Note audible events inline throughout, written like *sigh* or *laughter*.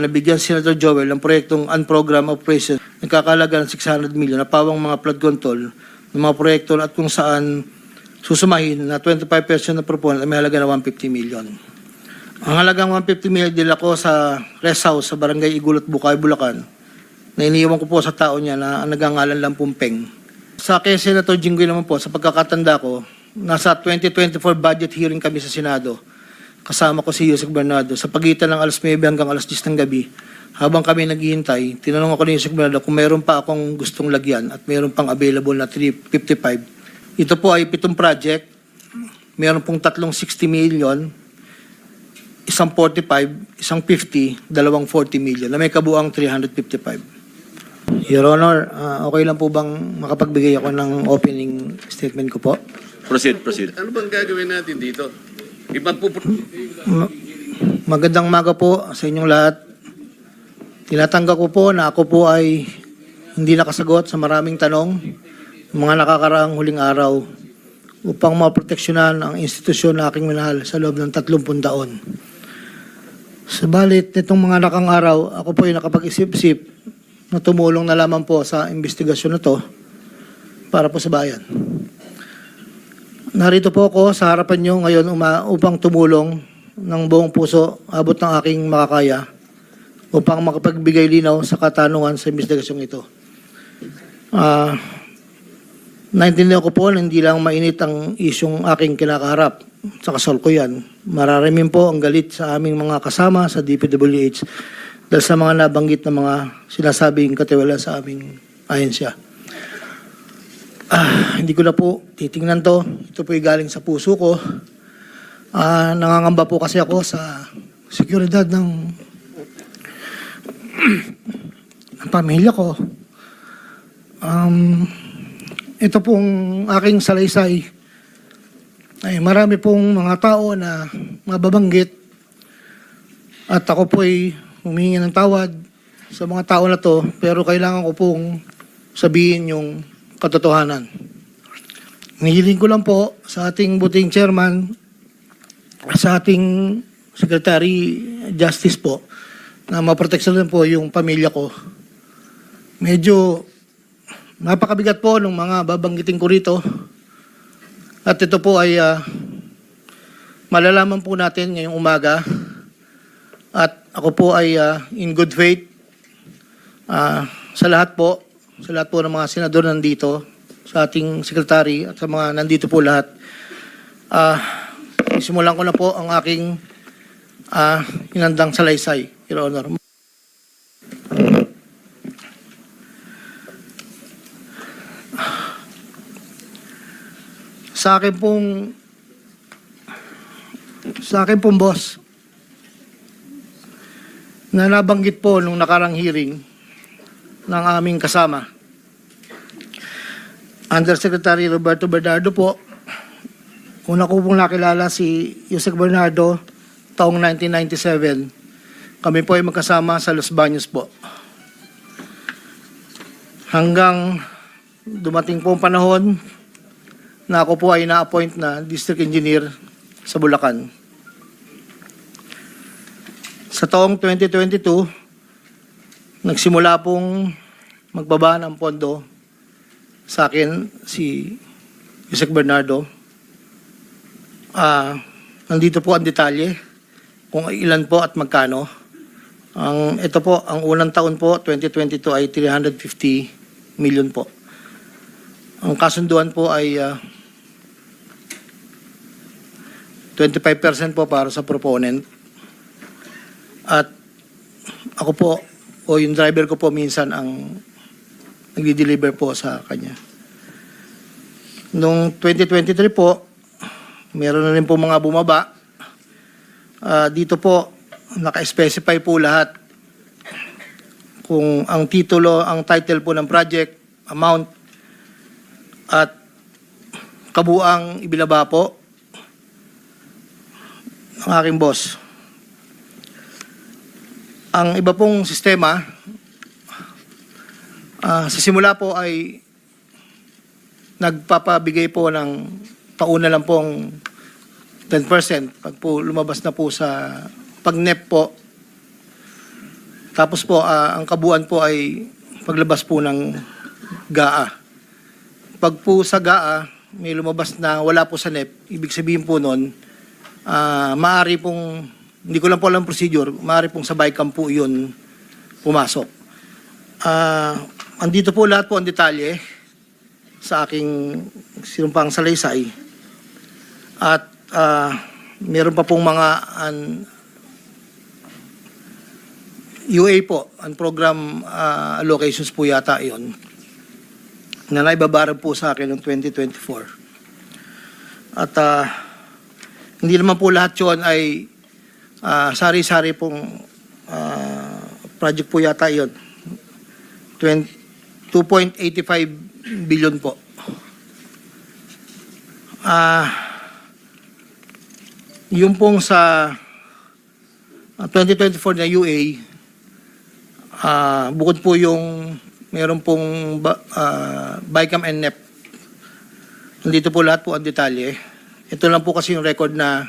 Nabigyan si Senator Joel ng proyektong unprogram operation nagkakalaga ng 600 million na pawang mga flood control ng mga proyekto at kung saan susumahin na 25% ng proponent ay may halaga na 150 million. Ang halagang 150 million dila ko sa rest house sa barangay Igulot, Bukay, Bulacan na iniiwan ko po sa tao niya na ang nagangalan lang Pumpeng. Sa kay Senator Jinggoy naman po, sa pagkakatanda ko, nasa 2024 budget hearing kami sa Senado. Kasama ko si Yusek Bernardo. Sa pagitan ng alas 9 hanggang alas 10 ng gabi, habang kami naghihintay, tinanong ako ni Yusek Bernardo kung meron pa akong gustong lagyan at meron pang available na 355. Ito po ay pitong project. Meron pong tatlong 60 million, isang 45, isang 50, dalawang 40 million na may kabuang 355. Your Honor, ah, okay lang po bang makapagbigay ako ng opening statement ko po? Proceed, proceed. Ano bang gagawin natin dito? Magandang maga po sa inyong lahat. Tinatanggap ko po na ako po ay hindi nakasagot sa maraming tanong mga nakakaraang huling araw upang maproteksyonan ang institusyon na aking minahal sa loob ng 30 taon. Subalit, nitong mga nakang araw, ako po ay nakapag-isip-isip na tumulong na lamang po sa investigasyon na to para po sa bayan. Narito po ako sa harapan nyo ngayon uma, upang tumulong ng buong puso abot ng aking makakaya upang makapagbigay linaw sa katanungan sa investigasyong ito. Ah, naintindihan ko po na hindi lang mainit ang isyong aking kinakaharap sa kasol ko yan. Mararamin po ang galit sa aming mga kasama sa DPWH dahil sa mga nabanggit na mga sinasabing katiwala sa aming ahensya. Ah, *clears throat* hindi ko na po titingnan to. Ito po galing sa puso ko. Ah, nangangamba po kasi ako sa seguridad ng, *clears throat* ng pamilya ko. Um, ito pong aking salaysay ay marami pong mga tao na mababanggit at ako po ay humingi ng tawad sa mga tao na to pero kailangan ko pong sabihin yung katotohanan. Nihiling ko lang po sa ating buting chairman, sa ating secretary justice po, na maproteksyonan po yung pamilya ko. Medyo napakabigat po ng mga babanggitin ko rito. At ito po ay ah, malalaman po natin ngayong umaga. At ako po ay ah, in good faith ah, sa lahat po, sa lahat po ng mga senador nandito, sa ating secretary at sa mga nandito po lahat. Ah, simulan ko na po ang aking ah, inandang salaysay, Your Honor. Sa akin pong sa akin pong boss na nabanggit po nung nakarang hearing ng aming kasama. Undersecretary Roberto Bernardo po. Una ko pong nakilala si Yusek Bernardo taong 1997. Kami po ay magkasama sa Los Baños po. Hanggang dumating po ang panahon na ako po ay na-appoint na district engineer sa Bulacan. Sa taong 2022, nagsimula pong magbaba ng pondo sa akin si Yusek Bernardo. Ah, nandito po ang detalye kung ilan po at magkano. Ang ito po, ang unang taon po 2022 ay 350 million po. Ang kasunduan po ay ah, 25% po para sa proponent. At ako po, o yung driver ko po minsan ang nagdi-deliver po sa kanya. Noong 2023 po, meron na rin po mga bumaba. Ah, dito po, naka-specify po lahat kung ang titulo, ang title po ng project, amount, at kabuang ibinaba po ng aking boss. Ang iba pong sistema, ah, sa simula po ay nagpapabigay po ng pauna lang pong 10% pag po lumabas na po sa pag-NEP po Tapos po, ah, ang kabuuan po ay paglabas po ng GAA. Pag po sa GAA, may lumabas na wala po sa NEP, ibig sabihin po nun, ah, maaari pong, hindi ko lang po alam procedure, maaari pong sa BICAM po yun pumasok. Ah, andito po lahat po ang detalye sa aking sinumpang salaysay. At ah, meron pa pong mga an- UA po, ang program ah, allocations po yata yon na naibabaran po sa akin noong 2024. At ah, hindi naman po lahat yon ay ah, sari-sari pong ah, project po yata yon 2.85 billion po. Ah, yung pong sa ah, 2024 na UA, ah, bukod po yung meron pong ah, BICAM and NEP. Nandito po lahat po ang detalye. Ito lang po kasi yung record na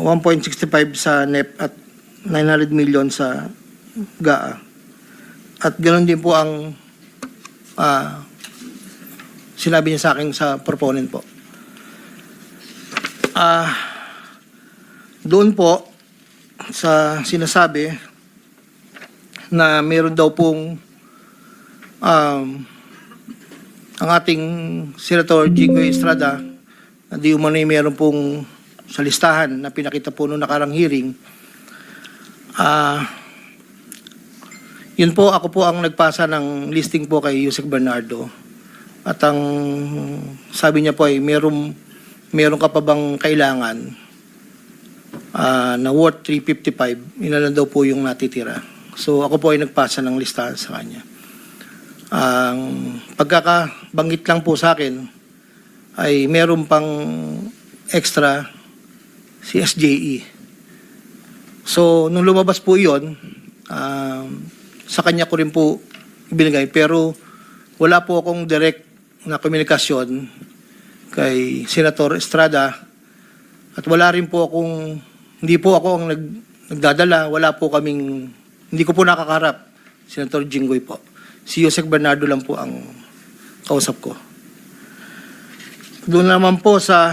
1.65 sa NEP at 900 million sa GAA. At ganoon din po ang ah, sinabi niya sa akin sa proponent po. Ah, doon po sa sinasabi na meron daw pong um, ang ating Senator Jigo Estrada na di umano'y meron pong sa listahan na pinakita po noong nakarang hearing. Ah, yun po, ako po ang nagpasa ng listing po kay Yusek Bernardo. At ang sabi niya po ay meron, meron ka pa bang kailangan ah, na worth 355, inalan daw po yung natitira. So ako po ay nagpasa ng listahan sa kanya. Ang pagkakabanggit lang po sa akin ay meron pang extra si SJE. So nung lumabas po yon, um, sa kanya ko rin po ibinigay. Pero wala po akong direct na komunikasyon kay Senator Estrada at wala rin po akong, hindi po ako ang nag, nagdadala, wala po kaming, hindi ko po nakakarap, Senator Jinggoy po. Si Yosek Bernardo lang po ang kausap ko. Doon naman po sa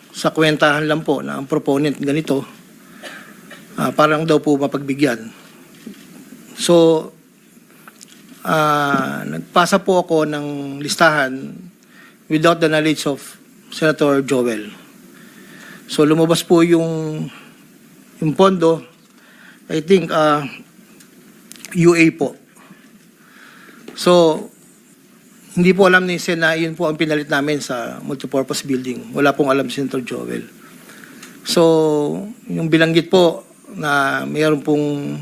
sa kwentahan lang po na ang proponent ganito ah, parang daw po mapagbigyan. So ah, nagpasa po ako ng listahan without the knowledge of Senator Joel. So lumabas po yung yung pondo, I think ah, UA po. So hindi po alam ni Sen na yun po ang pinalit namin sa multipurpose building. Wala pong alam si Senator Joel. So, yung bilanggit po na mayroon pong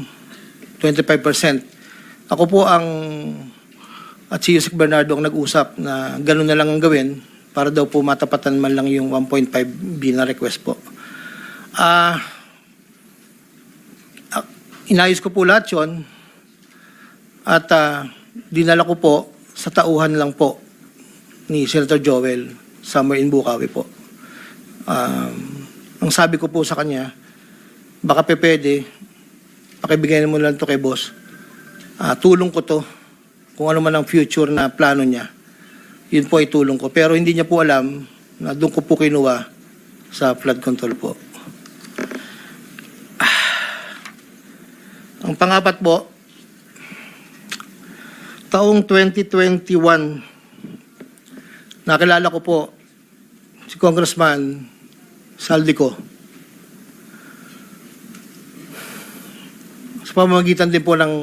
25%. Ako po ang at si Yusek Bernardo ang nag-usap na gano'n na lang ang gawin para daw po matapatan man lang yung 1.5 B na request po. Ah, ah, inayos ko po lahat yun at ah, dinala ko po sa tauhan lang po ni Senator Joel somewhere in Bukawi po. Um, ang sabi ko po sa kanya, baka pe pwede, pakibigay mo lang to kay boss. Ah, tulong ko to kung ano man ang future na plano niya. Yun po ay tulong ko. Pero hindi niya po alam na doon ko po kinuha sa flood control po. Ah. Ang pangapat po, taong 2021, nakilala ko po si Congressman Saldico. Sa pamamagitan din po ng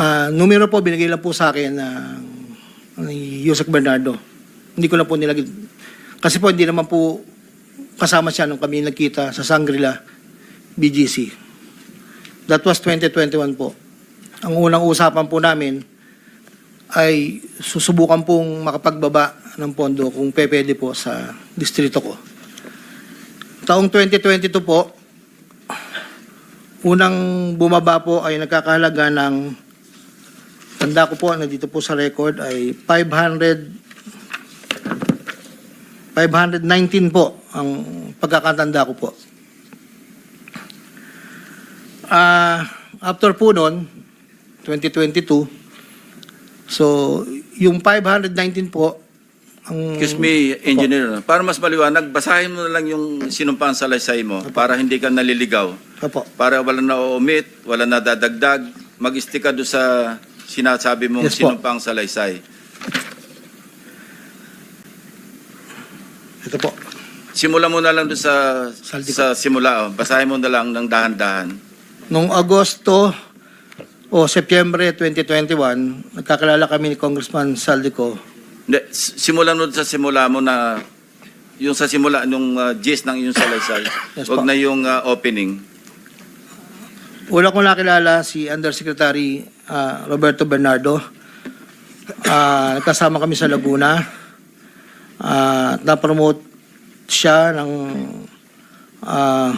ah, numero po, binigay lang po sa akin ng ni Yusek Bernardo. Hindi ko na po nilagay. Kasi po hindi naman po kasama siya nung kami nagkita sa Sangrila BGC. That was 2021 po. Ang unang usapan po namin ay susubukan pong makapagbaba ng pondo kung pwede po sa distrito ko. Taong 2022 po, unang bumaba po ay nagkakahalaga ng tanda ko po, nandito po sa record ay 500 519 po ang pagkakatanda ko po. Ah, after po noon, 2022, so yung 519 po, ang... Excuse me, engineer. Para mas maliwanag, basahin mo na lang yung sinumpang salaysay mo para hindi ka naliligaw. Opo. Para wala na omit, wala na dadagdag. Mag-stick ka doon sa sinasabi mong Yes po. sinumpang salaysay. Ito po. Simula mo na lang doon sa, Saldi sa simula. Oh. Basahin mo na lang ng dahan-dahan. Noong Agosto o Setyembre 2021, nagkakilala kami ni Congressman Saldico. Hindi, simulan mo sa simula mo na yung sa simula nung uh, gist ng iyong salaysay. *coughs* Yes Huwag na yung uh, opening. Una ko nakilala si Undersecretary ah, Roberto Bernardo. Ah, nagkasama kami sa Laguna. Ah, na-promote siya ng ah,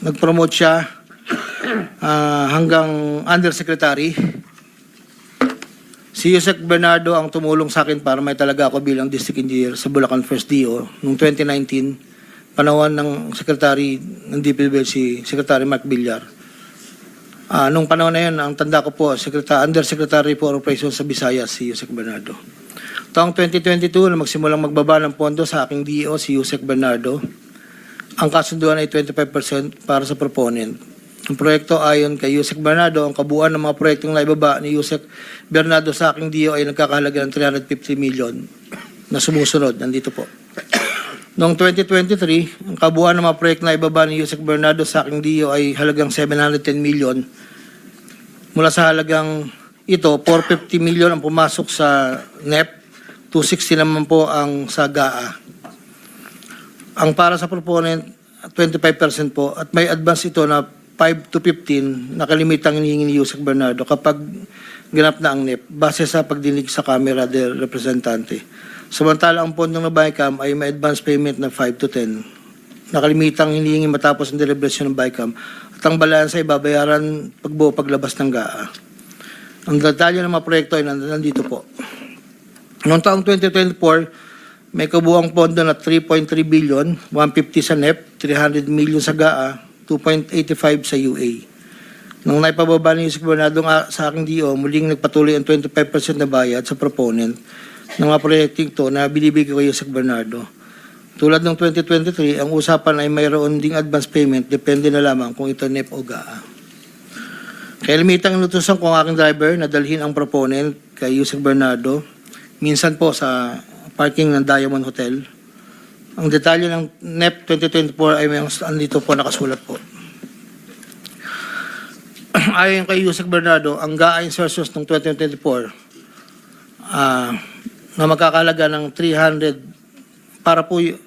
nag-promote siya *clears throat* ah, hanggang Undersecretary. Si Yusek Bernardo ang tumulong sa akin para may talaga ako bilang district engineer sa Bulacan First DO noong 2019 panahon ng Secretary ng DPWH si Secretary Mark Villar. Ah, nung panahon na yun, ang tanda ko po, Secretary, Undersecretary for Operations sa Visayas, si Yusek Bernardo. Taong 2022, na magsimulang magbaba ng pondo sa aking DO, si Yusek Bernardo. Ang kasunduan ay 25% para sa proponent. Ang proyekto ayon kay Yusek Bernardo, ang kabuuan ng mga proyektong naibaba ni Yusek Bernardo sa aking DO ay nagkakahalaga ng 350 million na sumusunod. Nandito po. Noong 2023, ang kabuuan ng mga proyekto na ibaba ni Yusek Bernardo sa aking DO ay halagang 710 million. Mula sa halagang ito, 450 million ang pumasok sa NEP, 260 naman po ang sa GAA. Ang para sa proponent, 25% po at may advance ito na 5 to 15 na kalimitang hinihingi ni Yusek Bernardo kapag ganap na ang NEP base sa pagdinig sa Camera del Representante. Samantala ang pondong na BICAM ay may advance payment na 5 to 10 na kalimitang hinihingi matapos ang deliberasyon ng BICAM at ang balansa ay babayaran pagbuo paglabas ng GAA. Ang detalye ng mga proyekto ay nand- nandito po. Noong taong 2024, may kabuang pondo na 3.3 billion, 150 sa NEP, 300 million sa GAA, 2.85 sa UA. Nung naipababa ni Yusek Bernardo sa aking DO, muling nagpatuloy ang 25% na bayad sa proponent ng mga proyekting to na binibigay ko Yusek Bernardo. Tulad ng 2023, ang usapan ay mayroon ding advance payment, depende na lamang kung ito NEP o GAA. Kaya limitang inutusan ko ang aking driver na dalhin ang proponent kay Yusek Bernardo, minsan po sa parking ng Diamond Hotel. Ang detalye ng NEP 2024 ay may andito po nakasulat po. *clears throat* Ayon kay Yusek Bernardo, ang GAA insertions ng 2024 ah na magkakalaga ng 300 para po y-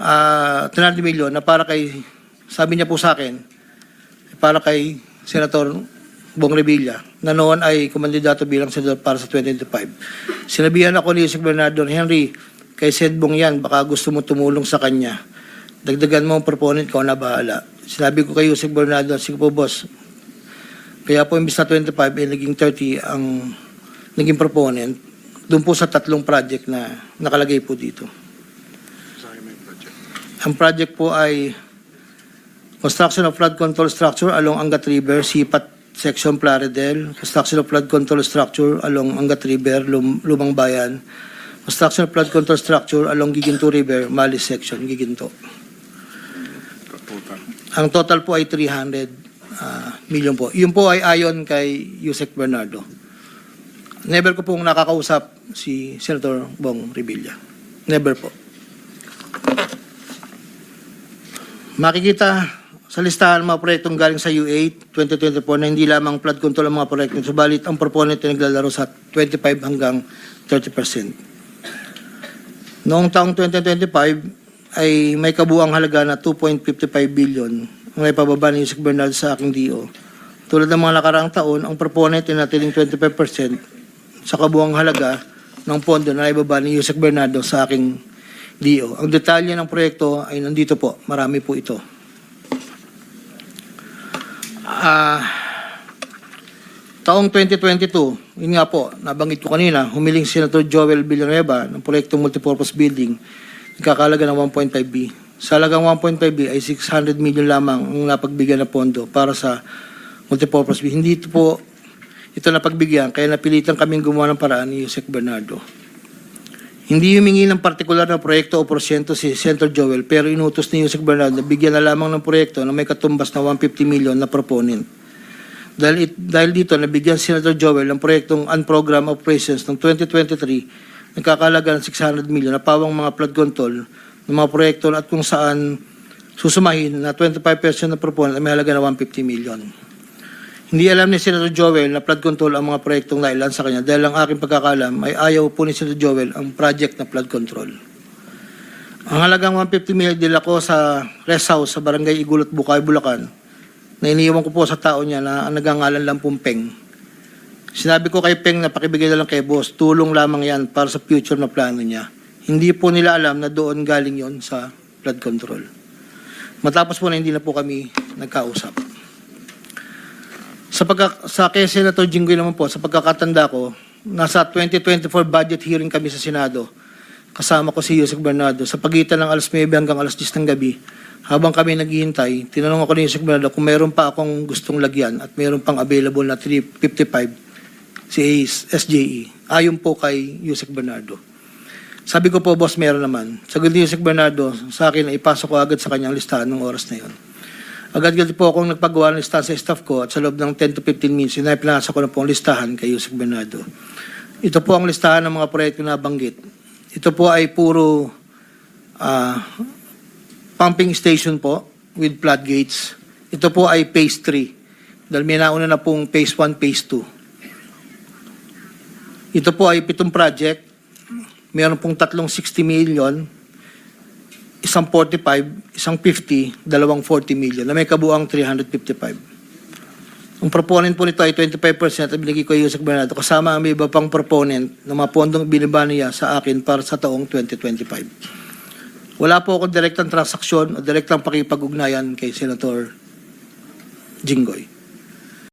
ah 300 million na para kay sabi niya po sa akin para kay Senator Bong Revilla na noon ay kumandidato bilang senador para sa 2025. Sinabihan ako ni Yusek Bernardo, Henry, kay Sed Bong yan, baka gusto mo tumulong sa kanya. Dagdagan mo ang proponent ko na bahala. Sinabi ko kay Yusek Bernardo, sige po boss, kaya po imbis na 25, eh, naging 30 ang naging proponent doon po sa tatlong project na nakalagay po dito. Ang project po ay construction of flood control structure along Angat River, Sipat Section Plaridel, construction of flood control structure along Angat River, Lum- Lumang Bayan, construction of flood control structure along Giginto River, Malis Section, Giginto. Ang total po ay 300 ah, million po. Yun po ay ayon kay Yusek Bernardo. Never ko pong nakakausap si Senator Bong Revilla. Never po. Makikita sa listahan ng mga proyektong galing sa U8 2024 na hindi lamang flood control ang mga proyekto, subalit ang proponent ay naglalaro sa 25 hanggang 30%. Noong taong 2025 ay may kabuang halaga na 2.55 billion ang naipababa ni Yusek Bernal sa aking DO. Tulad ng mga nakaraang taon, ang proponent ay natiling 25% sa kabuang halaga ng pondo na naibaba ni Yusek Bernardo sa aking DO. Ang detalye ng proyekto ay nandito po. Marami po ito. Ah, taong 2022, yun nga po, nabanggit ko kanina, humiling si Senator Joel Villanueva ng proyektong multipurpose building, nagkakalaga ng 1.5B. Sa halagang 1.5B ay 600 million lamang ang napagbigyan na pondo para sa multipurpose building. Hindi ito po ito napagbigyan, kaya napilitan kaming gumawa ng paraan ni Yusek Bernardo. Hindi humingi ng partikular na proyekto o porsyento si Senator Joel pero inutos ni Yusek Bernardo na bigyan na lamang ng proyekto na may katumbas na 150 million na proponent. Dahil, it- dahil dito, nabigyan si Senator Joel ng proyektong Unprogram Operations ng 2023 nagkakalaga ng 600 million na pawang mga flood control ng mga proyekto at kung saan susumahin na 25% ng proponent ay may halaga na 150 million. Hindi alam ni Senator Joel na flood control ang mga proyektong nailan sa kanya dahil ang aking pagkakalam ay ayaw po ni Senator Joel ang project na flood control. Ang halagang 150 million dila ko sa rest house sa barangay Igulot, Bukay, Bulacan na iniiwan ko po sa tao niya na ang nagangalan lang pong Peng. Sinabi ko kay Peng na pakibigay na lang kay boss, tulong lamang yan para sa future na plano niya. Hindi po nila alam na doon galing yon sa flood control. Matapos po na hindi na po kami nagkausap. Sa, pagka, sa kay Senator Jinggoy naman po, sa pagkakatanda ko, nasa 2024 budget hearing kami sa Senado. Kasama ko si Yusek Bernardo. Sa pagitan ng alas 9 hanggang alas 10 ng gabi, habang kami naghihintay, tinanong ako ni Yusek Bernardo kung meron pa akong gustong lagyan at meron pang available na 355 si SJE. Ayon po kay Yusek Bernardo. Sabi ko po, boss, meron naman. Sagot ni Yusek Bernardo sa akin na ipasok ko agad sa kanyang listahan ng oras na yon. Agad-agad po akong nagpagawa ng listahan sa staff ko at sa loob ng 10 to 15 minutes, sinapinasa ko na po ang listahan kay Yusek Bernardo. Ito po ang listahan ng mga proyekto na banggit. Ito po ay puro ah, pumping station po with floodgates. Ito po ay phase 3. Dahil may nauna na pong phase 1, phase 2. Ito po ay pitong project. Meron pong tatlong 60 million, isang 45, isang 50, dalawang 40 million na may kabuang 355. Ang proponent po nito ay 25% at binigay ko Yusek Bernardo kasama ang iba pang proponent ng mga pondong binaba niya sa akin para sa taong 2025. Wala po akong direktang transaksyon o direktang pakipag-ugnayan kay Senator Jinggoy.